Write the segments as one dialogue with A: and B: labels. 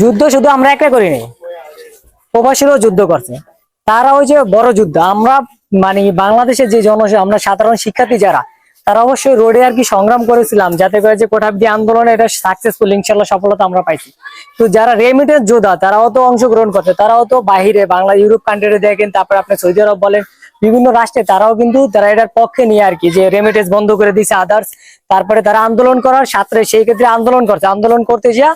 A: যুদ্ধ শুধু আমরা একা করিনি। প্রবাসীরাও যুদ্ধ করছে। তারা ওই যে বড় যুদ্ধ। আমরা মানে বাংলাদেশের যে জন আমরা সাধারণ শিক্ষার্থী যারা, তারা অবশ্যই রোডে আর কি সংগ্রাম করেছিলাম, যাতে করে যে কোঠাব্দি আন্দোলনে এটা সাকসেসফুল ইনশাল্লাহ সফলতা আমরা পাইছি। তো যারা রেমিটেন্স যোদ্ধা তারাও তো অংশগ্রহণ করছে তারাও তো বাহিরে, বাংলা, ইউরোপ কান্ট্রিতে দেখেন, তারপরে আপনি সৌদি আরব বলেন, বিভিন্ন রাষ্ট্রে, তারাও কিন্তু তারা এটার পক্ষে নিয়ে আর কি, যে রেমিটেন্স বন্ধ করে দিয়েছে আদার্স তারপরে তারা আন্দোলন করার সাথে সেই ক্ষেত্রে আন্দোলন করছে। আন্দোলন করতে যা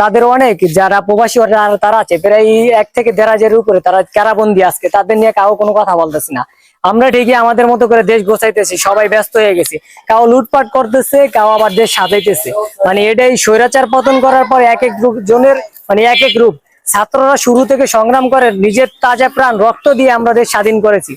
A: তাদের অনেক, যারা প্রবাসী তারা আছে, প্রায় এক থেকে দেড় হাজারের উপরে তারা কারাবন্দি আজকে, তাদের নিয়ে কাউ কোনো কথা বলতেছি না। আমরা ঠিকই আমাদের মতো করে দেশ গোছাইতেছি, সবাই ব্যস্ত হয়ে গেছি। কাউ লুটপাট করতেছে, কাউ আবার দেশ সাজাইতেছে। মানে এটাই স্বৈরাচার পতন করার পর এক এক জনের মানে এক এক গ্রুপ ছাত্ররা শুরু থেকে সংগ্রাম করে, নিজের তাজা প্রাণ, রক্ত দিয়ে আমরা দেশ স্বাধীন করেছি।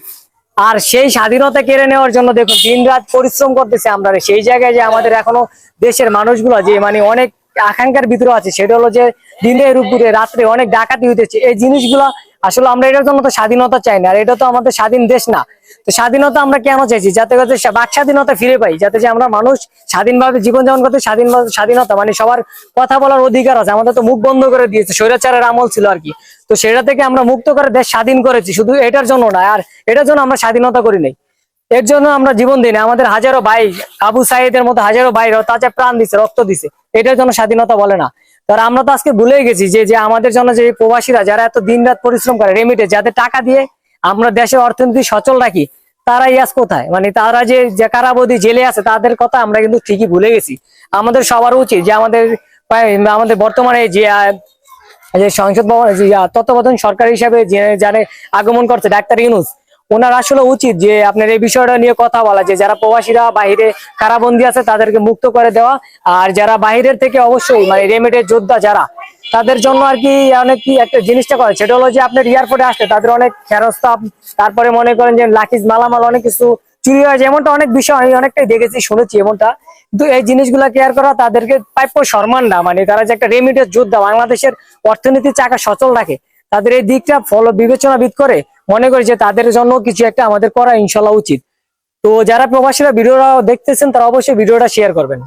A: আর সেই স্বাধীনতা কেড়ে নেওয়ার জন্য দেখুন দিন রাত পরিশ্রম করতেছে আমরা। সেই জায়গায় যে আমাদের এখনও দেশের মানুষগুলো যে মানে অনেক আকাঙ্ক্ষার ভিতরে আছে। সেটা হলো যে দিনের উপরে রাত্রে অনেক ডাকাতি হইতেছে। এই জিনিসগুলো আসলে আমরা এটার জন্য তো স্বাধীনতা চাই না, আর এটা তো আমাদের স্বাধীন দেশ না। তো স্বাধীনতা আমরা কেন চাইছি? যাতে করে বাক স্বাধীনতা ফিরে পাই, যাতে যে আমরা মানুষ স্বাধীনভাবে জীবনযাপন করতে স্বাধীন স্বাধীনতা মানে সবার কথা বলার অধিকার আছে। আমাদের তো মুখ বন্ধ করে দিয়েছে, স্বৈরাচারের আমল ছিল আর কি। তো সেটা থেকে আমরা মুক্ত করে দেশ স্বাধীন করেছি, শুধু এটার জন্য না, আর এটার জন্য আমরা স্বাধীনতা করি নাই। এর জন্য আমরা জীবন দিই আমাদের হাজারো ভাই, আবু সাইদের মতো হাজারো ভাই তাজা প্রাণ দিছে, রক্ত দিছে। এটার জন্য স্বাধীনতা বলে না। তার আমরা তো আজকে ভুলে গেছি যে যে আমাদের জন্য যে প্রবাসীরা যারা এত দিন রাত পরিশ্রম করে রেমিটে যাদের টাকা দিয়ে আমরা দেশের অর্থনীতি সচল রাখি, তারাই আজ কোথায়? মানে তারা যে যে কারাবধি জেলে আছে, তাদের কথা আমরা কিন্তু ঠিকই ভুলে গেছি। আমাদের সবার উচিত যে আমাদের আমাদের বর্তমানে যে সংসদ ভবন তত্ত্বাবধান সরকার হিসাবে যারা আগমন করছে, ডাক্তার ইউনুস ওনার আসলে উচিত যে আপনার এই বিষয়টা নিয়ে কথা বলা, যে যারা প্রবাসীরা বাহিরে কারাবন্দি আছে তাদেরকে মুক্ত করে দেওয়া, আর যারা বাইরের থেকে অবশ্যই মানে রেমিটের যোদ্ধা যারা, তাদের জন্য আর কি অনেক কি একটা জিনিসটা করে, সেটা হলো যে আপনার এয়ারপোর্টে আসলে তাদের অনেক খেরস্তা তারপরে মনে করেন যে লাকিজ মালামাল অনেক কিছু চুরি হয় এমনটা অনেক বিষয় আমি অনেকটাই দেখেছি, শুনেছি এমনটা। কিন্তু এই জিনিসগুলো কেয়ার করা তাদেরকে প্রাপ্য সম্মান না মানে তারা যে একটা রেমিটের যোদ্ধা, বাংলাদেশের অর্থনীতির চাকা সচল রাখে। তাদের এই দিকটা ফলো বিবেচনাবিদ করে মনে করি যে তাদের জন্য কিছু একটা আমাদের করা ইনশাল্লাহ উচিত। তো যারা প্রবাসীরা ভিডিওটা দেখতেছেন তারা অবশ্যই ভিডিওটা শেয়ার করবেন।